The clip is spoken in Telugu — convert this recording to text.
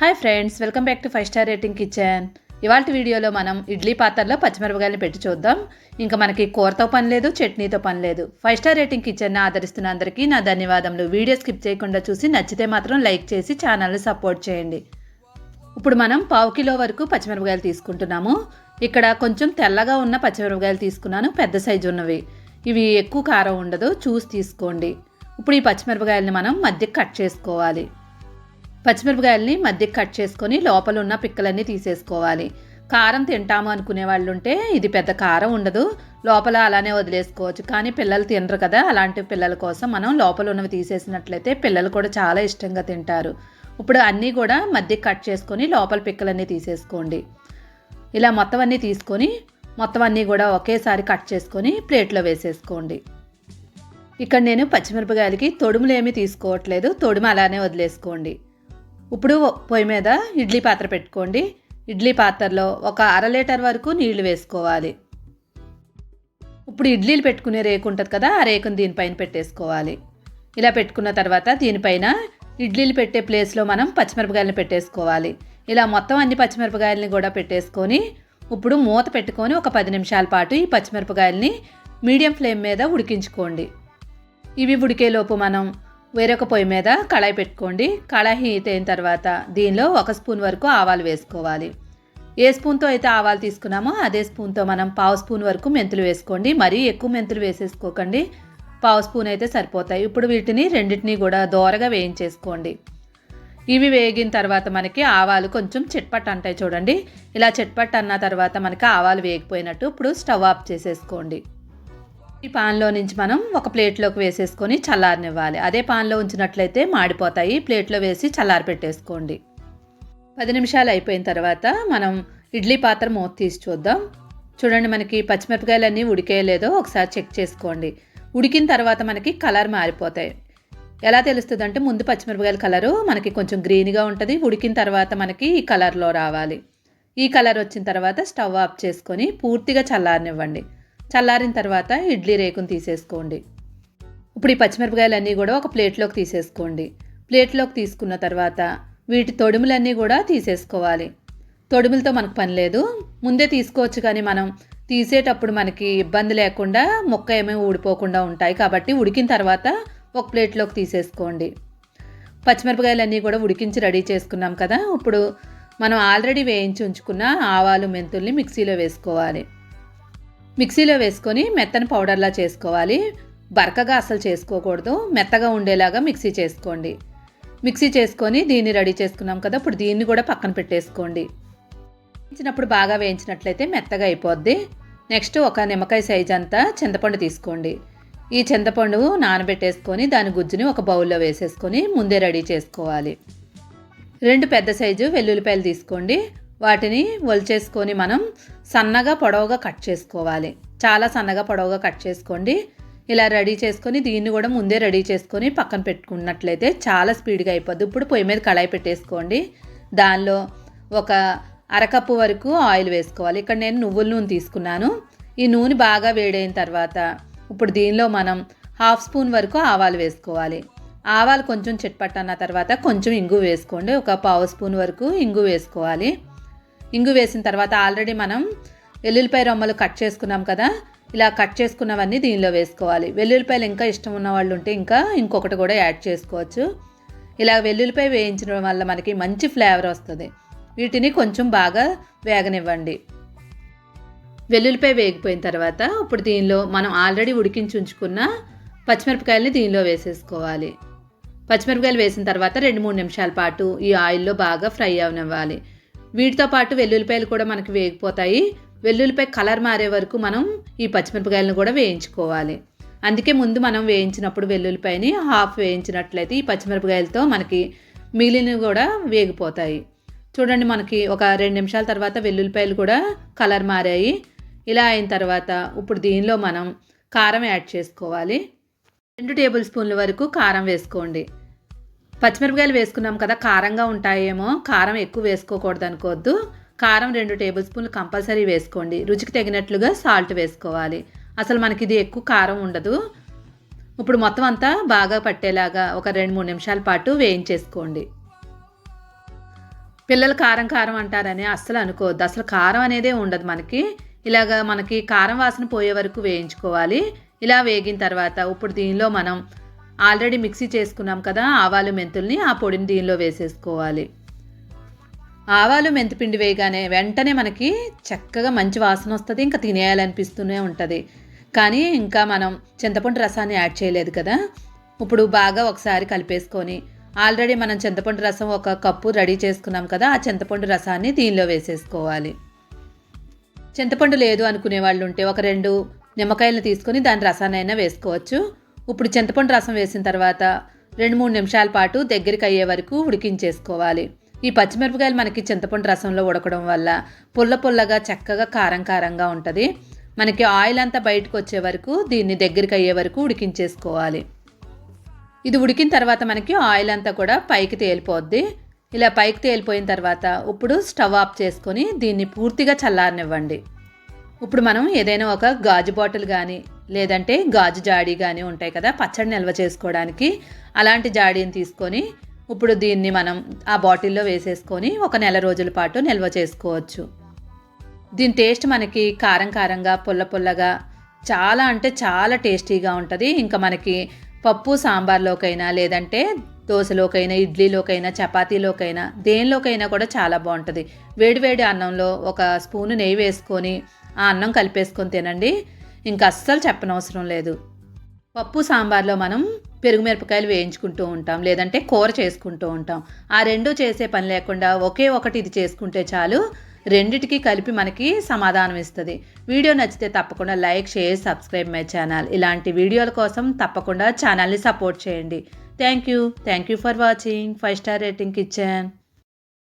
Hi friends welcome back to five star rating kitchen. ఇవాళ వీడియోలో మనం ఇడ్లీ పాత్రలో పచ్చిమిరపకాయలు పెట్టి చూద్దాం. ఇంకా మనకి కూరతో పని లేదు చట్నీతో పని లేదు. ఫైవ్ స్టార్ రేటింగ్ కిచెన్ని ఆదరిస్తున్న అందరికీ నా ధన్యవాదములు. వీడియో స్కిప్ చేయకుండా చూసి నచ్చితే మాత్రం లైక్ చేసి ఛానల్ని సపోర్ట్ చేయండి. ఇప్పుడు మనం పావు కిలో వరకు పచ్చిమిరపకాయలు తీసుకుంటున్నాము. ఇక్కడ కొంచెం తెల్లగా ఉన్న పచ్చిమిరపకాయలు తీసుకున్నాను పెద్ద సైజు ఉన్నవి. ఇవి ఎక్కువ కారం ఉండదు చూసి తీసుకోండి. ఇప్పుడు ఈ పచ్చిమిరపకాయలని మనం మధ్య కట్ చేసుకోవాలి. పచ్చిమిరపకాయలని మధ్యకి కట్ చేసుకొని లోపల ఉన్న పిక్కలన్నీ తీసేసుకోవాలి. కారం తింటాము అనుకునే వాళ్ళు ఉంటే ఇది పెద్ద కారం ఉండదు. లోపల అలానే వదిలేసుకోవచ్చు. కానీ పిల్లలు తినరు కదా అలాంటి పిల్లల కోసం మనం లోపల ఉన్నవి తీసేసినట్లయితే పిల్లలు కూడా చాలా ఇష్టంగా తింటారు. ఇప్పుడు అన్నీ కూడా మధ్యకి కట్ చేసుకొని లోపల పిక్కలన్నీ తీసేసుకోండి. ఇలా మొత్తం అన్నీ తీసుకొని మొత్తం అన్నీ కూడా ఒకేసారి కట్ చేసుకొని ప్లేట్లో వేసేసుకోండి. ఇక్కడ నేను పచ్చిమిరపకాయలకి తొడుములు ఏమీ తీసుకోవట్లేదు. తొడుము అలానే వదిలేసుకోండి. ఇప్పుడు పొయ్యి మీద ఇడ్లీ పాత్ర పెట్టుకోండి. ఇడ్లీ పాత్రలో ఒక అర లీటర్ వరకు నీళ్ళు వేసుకోవాలి. ఇప్పుడు ఇడ్లీలు పెట్టుకునే రేకు ఉంటుంది కదా ఆ రేకుని దీనిపైన పెట్టేసుకోవాలి. ఇలా పెట్టుకున్న తర్వాత దీనిపైన ఇడ్లీలు పెట్టే ప్లేస్లో మనం పచ్చిమిరపకాయలను పెట్టేసుకోవాలి. ఇలా మొత్తం అన్ని పచ్చిమిరపకాయలని కూడా పెట్టేసుకొని ఇప్పుడు మూత పెట్టుకొని ఒక పది నిమిషాల పాటు ఈ పచ్చిమిరపకాయలని మీడియం ఫ్లేమ్ మీద ఉడికించుకోండి. ఇవి ఉడికేలోపు మనం వేరొక పొయ్యి మీద కళాయి పెట్టుకోండి. కళాయి హీట్ అయిన తర్వాత దీనిలో ఒక స్పూన్ వరకు ఆవాలు వేసుకోవాలి. ఏ స్పూన్తో అయితే ఆవాలు తీసుకున్నామో అదే స్పూన్తో మనం పావు స్పూన్ వరకు మెంతులు వేసుకోండి. మరీ ఎక్కువ మెంతులు వేసేసుకోకండి. పావు స్పూన్ అయితే సరిపోతాయి. ఇప్పుడు వీటిని రెండింటినీ కూడా దోరగా వేయించేసుకోండి. ఇవి వేగిన తర్వాత మనకి ఆవాలు కొంచెం చిట్పట్ అంటాయి చూడండి. ఇలా చిట్పట్ అన్న తర్వాత మనకి ఆవాలు వేగిపోయినట్టు ఇప్పుడు స్టవ్ ఆఫ్ చేసేసుకోండి. ఈ పాన్లో నుంచి మనం ఒక ప్లేట్లోకి వేసేసుకొని చల్లారనివ్వాలి. అదే పాన్లో ఉంచినట్లయితే మాడిపోతాయి. ప్లేట్లో వేసి చల్లారి పెట్టేసుకోండి. పది నిమిషాలు అయిపోయిన తర్వాత మనం ఇడ్లీ పాత్ర మూత తీసి చూద్దాం. చూడండి మనకి పచ్చిమిరపకాయలన్నీ ఉడికేయలేదో ఒకసారి చెక్ చేసుకోండి. ఉడికిన తర్వాత మనకి కలర్ మారిపోతాయి. ఎలా తెలుస్తుంది అంటే ముందు పచ్చిమిరపకాయల కలరు మనకి కొంచెం గ్రీన్గా ఉంటుంది. ఉడికిన తర్వాత మనకి ఈ కలర్లో రావాలి. ఈ కలర్ వచ్చిన తర్వాత స్టవ్ ఆఫ్ చేసుకొని పూర్తిగా చల్లారనివ్వండి. చల్లారిన తర్వాత ఇడ్లీ రేకును తీసేసుకోండి. ఇప్పుడు ఈ పచ్చిమిరపకాయలన్నీ కూడా ఒక ప్లేట్లోకి తీసేసుకోండి. ప్లేట్లోకి తీసుకున్న తర్వాత వీటి తొడుములన్నీ కూడా తీసేసుకోవాలి. తొడుములతో మనకు పని లేదు. ముందే తీసుకోవచ్చు కానీ మనం తీసేటప్పుడు మనకి ఇబ్బంది లేకుండా మొక్క ఏమీ ఊడిపోకుండా ఉంటాయి కాబట్టి ఉడికిన తర్వాత ఒక ప్లేట్లోకి తీసేసుకోండి. పచ్చిమిరపకాయలన్నీ కూడా ఉడికించి రెడీ చేసుకున్నాం కదా. ఇప్పుడు మనం ఆల్రెడీ వేయించి ఉంచుకున్న ఆవాలు మెంతుల్ని మిక్సీలో వేసుకోవాలి. మిక్సీలో వేసుకొని మెత్తని పౌడర్లా చేసుకోవాలి. బరకగా అసలు చేసుకోకూడదు. మెత్తగా ఉండేలాగా మిక్సీ చేసుకోండి. మిక్సీ చేసుకొని దీన్ని రెడీ చేసుకున్నాం కదా ఇప్పుడు దీన్ని కూడా పక్కన పెట్టేసుకోండి. వేయించినప్పుడు బాగా వేయించినట్లయితే మెత్తగా అయిపోద్ది. నెక్స్ట్ ఒక నిమ్మకాయ సైజ్ అంతా చింతపండు తీసుకోండి. ఈ చింతపండు నానబెట్టేసుకొని దాని గుజ్జుని ఒక బౌల్లో వేసేసుకొని ముందే రెడీ చేసుకోవాలి. రెండు పెద్ద సైజు వెల్లుల్లిపాయలు తీసుకోండి. వాటిని ఒలిచేసుకొని మనం సన్నగా పొడవుగా కట్ చేసుకోవాలి. చాలా సన్నగా పొడవుగా కట్ చేసుకోండి. ఇలా రెడీ చేసుకొని దీన్ని కూడా ముందే రెడీ చేసుకొని పక్కన పెట్టుకున్నట్లయితే చాలా స్పీడ్గా అయిపోద్ది. ఇప్పుడు పొయ్యి మీద కళాయి పెట్టేసుకోండి. దానిలో ఒక అరకప్పు వరకు ఆయిల్ వేసుకోవాలి. ఇక్కడ నేను నువ్వుల నూనె తీసుకున్నాను. ఈ నూనె బాగా వేడైన తర్వాత ఇప్పుడు దీనిలో మనం హాఫ్ స్పూన్ వరకు ఆవాలు వేసుకోవాలి. ఆవాలు కొంచెం చిట్పట్టన్న తర్వాత కొంచెం ఇంగు వేసుకోండి. ఒక పావు స్పూన్ వరకు ఇంగు వేసుకోవాలి. ఇంగు వేసిన తర్వాత ఆల్రెడీ మనం వెల్లుల్లిపాయ రొమ్మలు కట్ చేసుకున్నాం కదా ఇలా కట్ చేసుకున్నవన్నీ దీనిలో వేసుకోవాలి. వెల్లుల్లిపాయలు ఇంకా ఇష్టం ఉన్న వాళ్ళు ఉంటే ఇంకా ఇంకొకటి కూడా యాడ్ చేసుకోవచ్చు. ఇలా వెల్లుల్లిపాయ వేయించడం వల్ల మనకి మంచి ఫ్లేవర్ వస్తుంది. వీటిని కొంచెం బాగా వేగనివ్వండి. వెల్లుల్లిపాయ వేగిపోయిన తర్వాత ఇప్పుడు దీనిలో మనం ఆల్రెడీ ఉడికించి ఉంచుకున్న పచ్చిమిరపకాయలని దీనిలో వేసేసుకోవాలి. పచ్చిమిరపకాయలు వేసిన తర్వాత రెండు మూడు నిమిషాల పాటు ఈ ఆయిల్లో బాగా ఫ్రై అవనివ్వాలి. వీటితో పాటు వెల్లుల్లిపాయలు కూడా మనకి వేగిపోతాయి. వెల్లుల్లిపాయ కలర్ మారే వరకు మనం ఈ పచ్చిమిరపకాయలను కూడా వేయించుకోవాలి. అందుకే ముందు మనం వేయించినప్పుడు వెల్లుల్లిపాయని హాఫ్ వేయించినట్లయితే ఈ పచ్చిమిరపకాయలతో మనకి మిగిలినవి కూడా వేగిపోతాయి. చూడండి మనకి ఒక రెండు నిమిషాల తర్వాత వెల్లుల్లిపాయలు కూడా కలర్ మారాయి. ఇలా అయిన తర్వాత ఇప్పుడు దీనిలో మనం కారం యాడ్ చేసుకోవాలి. రెండు టేబుల్ స్పూన్ల వరకు కారం వేసుకోండి. పచ్చిమిరపకాయలు వేసుకున్నాం కదా కారంగా ఉంటాయేమో కారం ఎక్కువ వేసుకోకూడదు అనుకోవద్దు. కారం రెండు టేబుల్ స్పూన్లు కంపల్సరీ వేసుకోండి. రుచికి తగినట్లుగా సాల్ట్ వేసుకోవాలి. అసలు మనకి ఇది ఎక్కువ కారం ఉండదు. ఇప్పుడు మొత్తం అంతా బాగా పట్టేలాగా ఒక రెండు మూడు నిమిషాల పాటు వేయించేసుకోండి. పిల్లలు కారం కారం అంటారని అస్సలు అనుకోవద్దు. అసలు కారం అనేదే ఉండదు మనకి. ఇలాగ మనకి కారం వాసన పోయే వరకు వేయించుకోవాలి. ఇలా వేగిన తర్వాత ఇప్పుడు దీనిలో మనం ఆల్రెడీ మిక్సీ చేసుకున్నాం కదా ఆవాలు మెంతుల్ని ఆ పొడిని దీనిలో వేసేసుకోవాలి. ఆవాలు మెంతిపిండి వేయగానే వెంటనే మనకి చక్కగా మంచి వాసన వస్తుంది ఇంకా తినేయాలనిపిస్తూనే ఉంటుంది. కానీ ఇంకా మనం చింతపండు రసాన్ని యాడ్ చేయలేదు కదా ఇప్పుడు బాగా ఒకసారి కలిపేసుకొని ఆల్రెడీ మనం చింతపండు రసం ఒక కప్పు రెడీ చేసుకున్నాం కదా ఆ చింతపండు రసాన్ని దీనిలో వేసేసుకోవాలి. చింతపండు లేదు అనుకునే వాళ్ళు ఉంటే ఒక రెండు నిమ్మకాయలను తీసుకొని దాని రసాన్ని అయినా వేసుకోవచ్చు. ఇప్పుడు చింతపండు రసం వేసిన తర్వాత రెండు మూడు నిమిషాల పాటు దగ్గరికి అయ్యే వరకు ఉడికించేసుకోవాలి. ఈ పచ్చిమిరపకాయలు మనకి చింతపండు రసంలో ఉడకడం వల్ల పుల్ల పుల్లగా చక్కగా కారం కారంగా ఉంటుంది. మనకి ఆయిల్ అంతా బయటకు వచ్చే వరకు దీన్ని దగ్గరికి అయ్యే వరకు ఉడికించేసుకోవాలి. ఇది ఉడికిన తర్వాత మనకి ఆయిల్ అంతా కూడా పైకి తేలిపోద్ది. ఇలా పైకి తేలిపోయిన తర్వాత ఇప్పుడు స్టవ్ ఆఫ్ చేసుకొని దీన్ని పూర్తిగా చల్లారనివ్వండి. ఇప్పుడు మనం ఏదైనా ఒక గాజు బాటిల్ కానీ లేదంటే గాజు జాడీ కానీ ఉంటాయి కదా పచ్చడి నిల్వ చేసుకోవడానికి. అలాంటి జాడీని తీసుకొని ఇప్పుడు దీన్ని మనం ఆ బాటిల్లో వేసేసుకొని ఒక నెల రోజుల పాటు నిల్వ చేసుకోవచ్చు. దీని టేస్ట్ మనకి కారం కారంగా పుల్ల పుల్లగా చాలా అంటే చాలా టేస్టీగా ఉంటుంది. ఇంకా మనకి పప్పు సాంబార్లోకైనా లేదంటే దోశలోకైనా ఇడ్లీలోకైనా చపాతీలోకైనా దేనిలోకైనా కూడా చాలా బాగుంటుంది. వేడివేడి అన్నంలో ఒక స్పూను నెయ్యి వేసుకొని ఆ అన్నం కలిపేసుకొని తినండి. ఇంకా అస్సలు చెప్పనవసరం లేదు. పప్పు సాంబార్లో మనం పెరుగు మిరపకాయలు వేయించుకుంటూ ఉంటాం లేదంటే కూర చేసుకుంటూ ఉంటాం. ఆ రెండు చేసే పని లేకుండా ఒకే ఒకటి ఇది చేసుకుంటే చాలు రెండిటికి కలిపి మనకి సమాధానం ఇస్తుంది. వీడియో నచ్చితే తప్పకుండా like share subscribe my channel. ఇలాంటి వీడియోల కోసం తప్పకుండా ఛానల్ని సపోర్ట్ చేయండి. Thank you. Thank you for watching. Five star rating kitchen.